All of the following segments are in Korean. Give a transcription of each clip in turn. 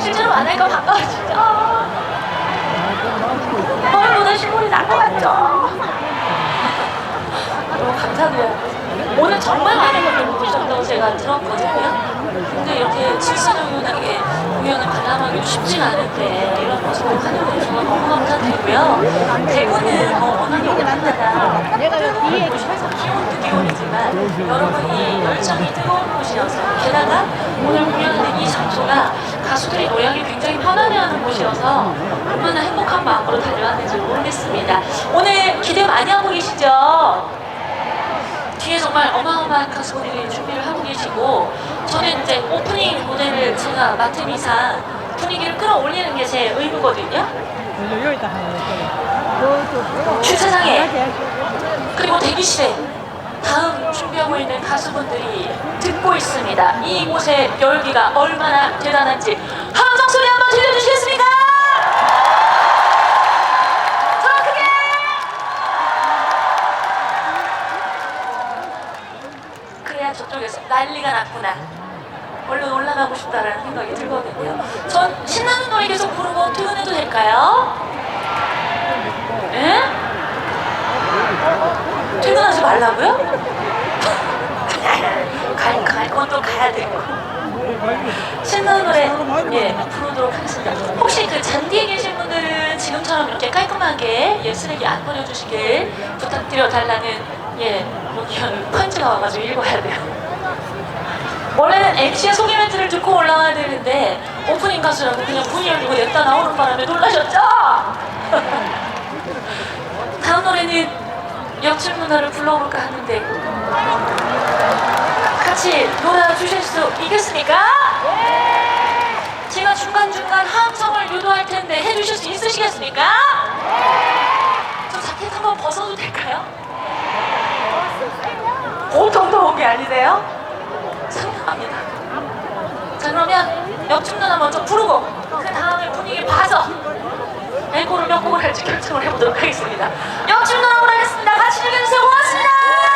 실제로 만나니까 반가워지죠. 얼마나 신물이 날것 같죠. 너무 감사드려요. 오늘 정말 많은 분들 보셨다고 제가 들었거든요. 근데 이렇게 질서정연하게 공연을 관람하기 쉽지가 않은데 이런 모습을 하는 데 정말 너무 감사드리고요. 대구는 뭐 워낙에 오랜만이다. 기온도 기온이지만 여러분이 열정이 뜨거운 곳이어서 게다가 오늘 공연하는 이 장소가 가수들이 노래하기 굉장히 편안해하는 곳이어서 얼마나 행복한 마음으로 달려왔는지 모르겠습니다. 오늘 기대 많이 하고 계시죠? 뒤에 정말 어마어마한 가수분들이 준비를 하고 계시고 저는 이제 오프닝 무대를 제가 맡은 이상 분위기를 끌어올리는 게 제 의무거든요. 하나 주차장에 그리고 대기실에 다음 준비하고 있는 가수분들이 듣고 있습니다. 이곳의 열기가 얼마나 대단한지 함성 소리 한번 들려주시겠습니까? 더 크게! 그래야 저쪽에서 난리가 났구나. 얼른 올라가고 싶다라는 생각이 들거든요. 전 신나는 노래 계속 부르고 퇴근해도 될까요? 예? 퇴근하지 말라고요? 갈, 갈 것도 가야 되고. 신나는 노래, 예, 부르도록 하겠습니다. 혹시 그 잔디에 계신 분들은 지금처럼 이렇게 깔끔하게 예, 쓰레기 안 버려주시길 부탁드려 달라는, 예, 편지가 와가지고 읽어야 돼요. 원래는 MC의 소개 멘트를 듣고 올라와야 되는데 오프닝 가수라고 그냥 문 열고 냈다 나오는 바람에 놀라셨죠? 다음 노래는 역출 문화를 불러볼까 하는데 같이 놀아주실 수 있겠습니까? 제가 중간중간 함성을 유도할 텐데 해주실 수 있으시겠습니까? 저 자켓 한번 벗어도 될까요? 보통 더운 게 아니세요? 상당합니다. 자 그러면 역춤 누나 먼저 부르고 그 다음에 분위기 봐서 앵콜을 몇 곡을 할지 결정을 해보도록 하겠습니다. 역춤 누나로 하겠습니다. 같이 즐겨주세요. 고맙습니다.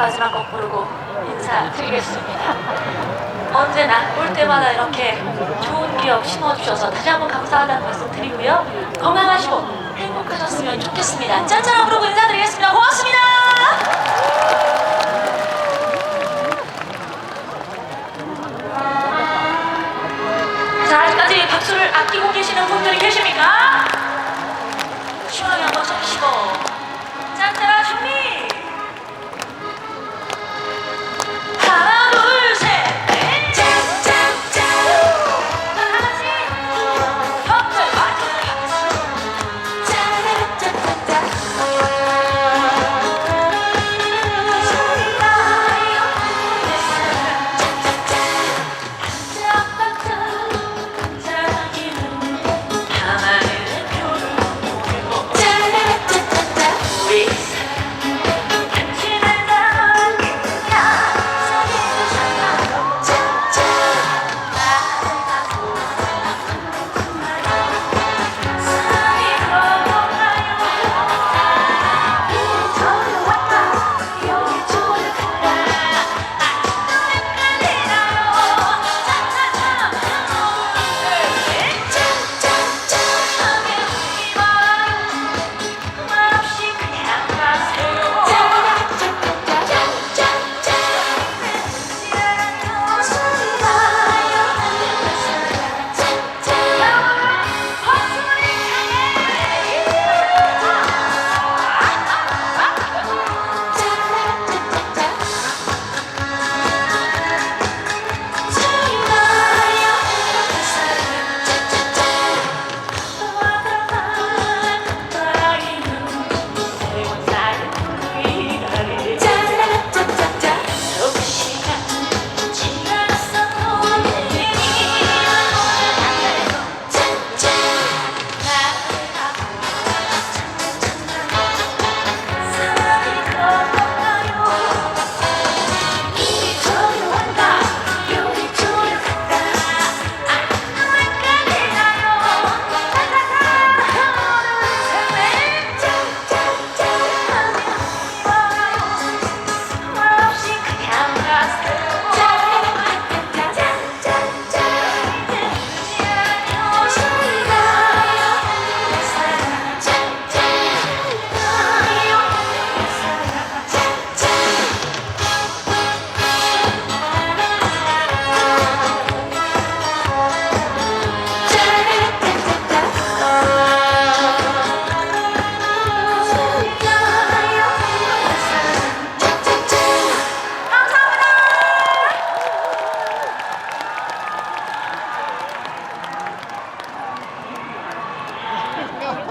마지막 곡 부르고 인사드리겠습니다. 언제나 올 때마다 이렇게 좋은 기억 심어주셔서 다시 한번 감사하다는 말씀 드리고요. 건강하시고 행복하셨으면 좋겠습니다. 짠짠한 부르고 인사드리겠습니다. 고맙습니다. 자, 아직까지 박수를 아,